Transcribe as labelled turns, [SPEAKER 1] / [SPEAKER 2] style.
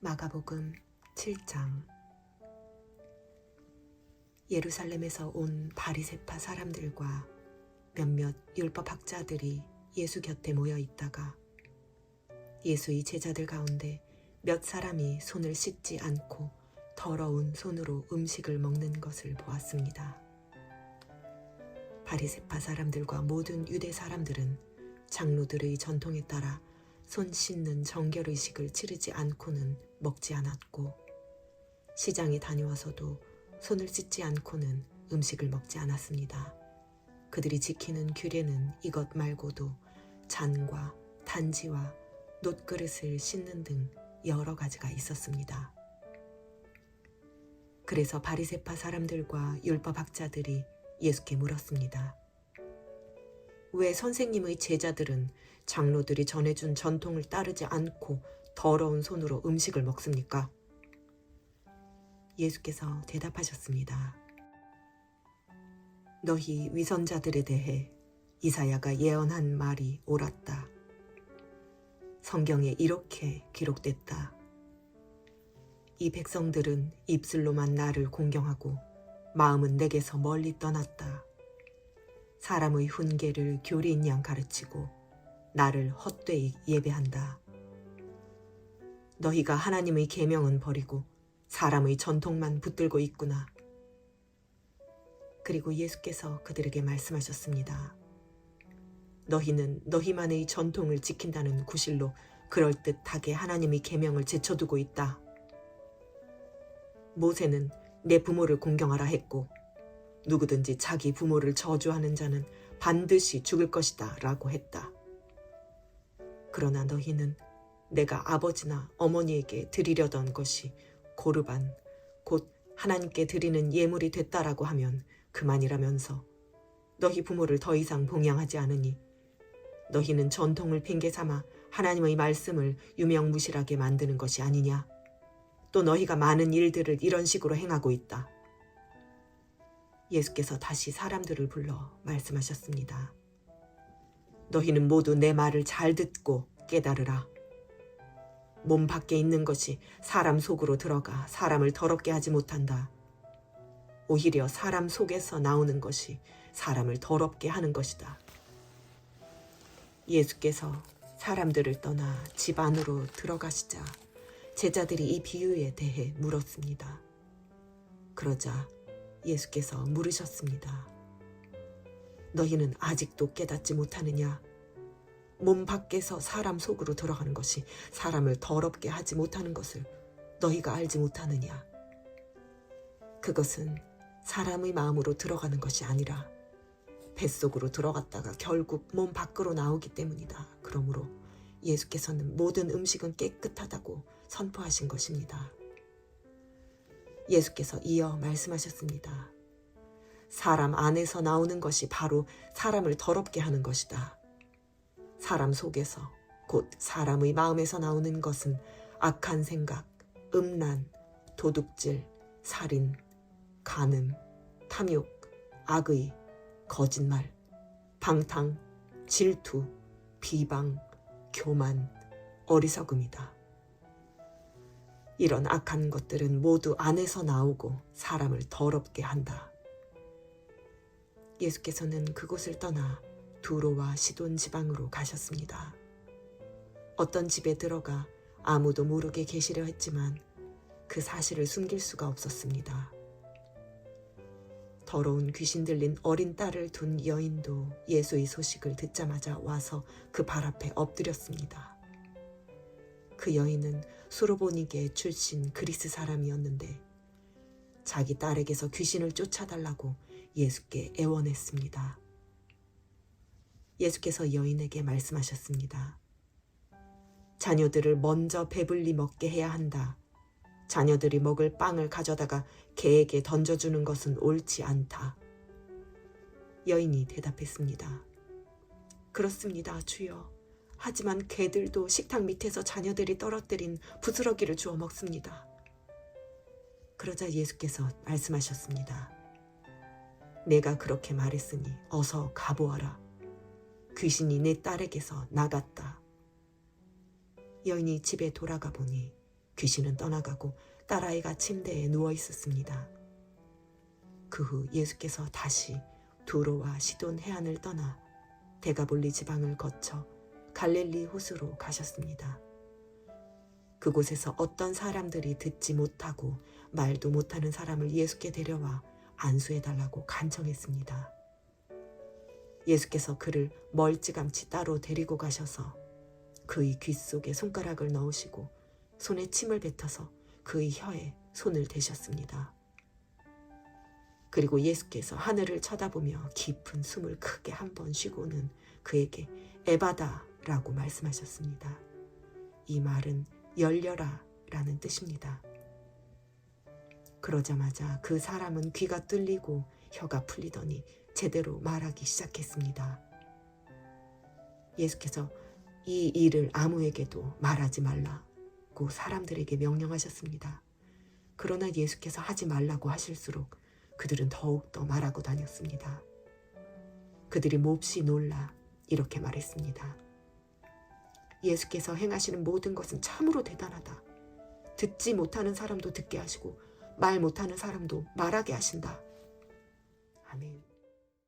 [SPEAKER 1] 마가복음 7장 예루살렘에서 온 바리세파 사람들과 몇몇 율법 학자들이 예수 곁에 모여 있다가 예수의 제자들 가운데 몇 사람이 손을 씻지 않고 더러운 손으로 음식을 먹는 것을 보았습니다. 바리세파 사람들과 모든 유대 사람들은 장로들의 전통에 따라 손 씻는 정결 의식을 치르지 않고는 먹지 않았고 시장에 다녀와서도 손을 씻지 않고는 음식을 먹지 않았습니다. 그들이 지키는 규례는 이것 말고도 잔과 단지와 놋그릇을 씻는 등 여러 가지가 있었습니다. 그래서 바리세파 사람들과 율법 학자들이 예수께 물었습니다. 왜 선생님의 제자들은 장로들이 전해준 전통을 따르지 않고 더러운 손으로 음식을 먹습니까? 예수께서 대답하셨습니다. 너희 위선자들에 대해 이사야가 예언한 말이 옳았다. 성경에 이렇게 기록됐다. 이 백성들은 입술로만 나를 공경하고 마음은 내게서 멀리 떠났다. 사람의 훈계를 교리인 양 가르치고 나를 헛되이 예배한다. 너희가 하나님의 계명은 버리고 사람의 전통만 붙들고 있구나. 그리고 예수께서 그들에게 말씀하셨습니다. 너희는 너희만의 전통을 지킨다는 구실로 그럴듯하게 하나님의 계명을 제쳐두고 있다. 모세는 내 부모를 공경하라 했고 누구든지 자기 부모를 저주하는 자는 반드시 죽을 것이다 라고 했다. 그러나 너희는 내가 아버지나 어머니에게 드리려던 것이 고르반, 곧 하나님께 드리는 예물이 됐다라고 하면 그만이라면서 너희 부모를 더 이상 봉양하지 않으니 너희는 전통을 핑계 삼아 하나님의 말씀을 유명무실하게 만드는 것이 아니냐. 또 너희가 많은 일들을 이런 식으로 행하고 있다. 예수께서 다시 사람들을 불러 말씀하셨습니다. 너희는 모두 내 말을 잘 듣고 깨달으라. 몸 밖에 있는 것이 사람 속으로 들어가 사람을 더럽게 하지 못한다. 오히려 사람 속에서 나오는 것이 사람을 더럽게 하는 것이다. 예수께서 사람들을 떠나 집 안으로 들어가시자 제자들이 이 비유에 대해 물었습니다. 그러자 예수께서 물으셨습니다. 너희는 아직도 깨닫지 못하느냐? 몸 밖에서 사람 속으로 들어가는 것이 사람을 더럽게 하지 못하는 것을 너희가 알지 못하느냐? 그것은 사람의 마음으로 들어가는 것이 아니라 뱃속으로 들어갔다가 결국 몸 밖으로 나오기 때문이다. 그러므로 예수께서는 모든 음식은 깨끗하다고 선포하신 것입니다. 예수께서 이어 말씀하셨습니다. 사람 안에서 나오는 것이 바로 사람을 더럽게 하는 것이다. 사람 속에서 곧 사람의 마음에서 나오는 것은 악한 생각, 음란, 도둑질, 살인, 간음, 탐욕, 악의, 거짓말, 방탕, 질투, 비방, 교만, 어리석음이다. 이런 악한 것들은 모두 안에서 나오고 사람을 더럽게 한다. 예수께서는 그곳을 떠나 두로와 시돈 지방으로 가셨습니다. 어떤 집에 들어가 아무도 모르게 계시려 했지만 그 사실을 숨길 수가 없었습니다. 더러운 귀신 들린 어린 딸을 둔 여인도 예수의 소식을 듣자마자 와서 그 발 앞에 엎드렸습니다. 그 여인은 수로보니게 출신 그리스 사람이었는데 자기 딸에게서 귀신을 쫓아달라고 예수께 애원했습니다. 예수께서 여인에게 말씀하셨습니다. 자녀들을 먼저 배불리 먹게 해야 한다. 자녀들이 먹을 빵을 가져다가 개에게 던져주는 것은 옳지 않다. 여인이 대답했습니다. 그렇습니다, 주여. 하지만 개들도 식탁 밑에서 자녀들이 떨어뜨린 부스러기를 주워 먹습니다. 그러자 예수께서 말씀하셨습니다. 내가 그렇게 말했으니 어서 가보아라. 귀신이 내 딸에게서 나갔다. 여인이 집에 돌아가 보니 귀신은 떠나가고 딸아이가 침대에 누워 있었습니다. 그 후 예수께서 다시 두로와 시돈 해안을 떠나 데가볼리 지방을 거쳐 갈릴리 호수로 가셨습니다. 그곳에서 어떤 사람들이 듣지 못하고 말도 못하는 사람을 예수께 데려와 안수해 달라고 간청했습니다. 예수께서 그를 멀찌감치 따로 데리고 가셔서 그의 귀 속에 손가락을 넣으시고 손에 침을 뱉어서 그의 혀에 손을 대셨습니다. 그리고 예수께서 하늘을 쳐다보며 깊은 숨을 크게 한 번 쉬고는 그에게 에바다 라고 말씀하셨습니다. 이 말은 열려라 라는 뜻입니다. 그러자마자 그 사람은 귀가 뚫리고 혀가 풀리더니 제대로 말하기 시작했습니다. 예수께서 이 일을 아무에게도 말하지 말라고 사람들에게 명령하셨습니다. 그러나 예수께서 하지 말라고 하실수록 그들은 더욱더 말하고 다녔습니다. 그들이 몹시 놀라 이렇게 말했습니다. 예수께서 행하시는 모든 것은 참으로 대단하다. 듣지 못하는 사람도 듣게 하시고 말 못하는 사람도 말하게 하신다. 아멘.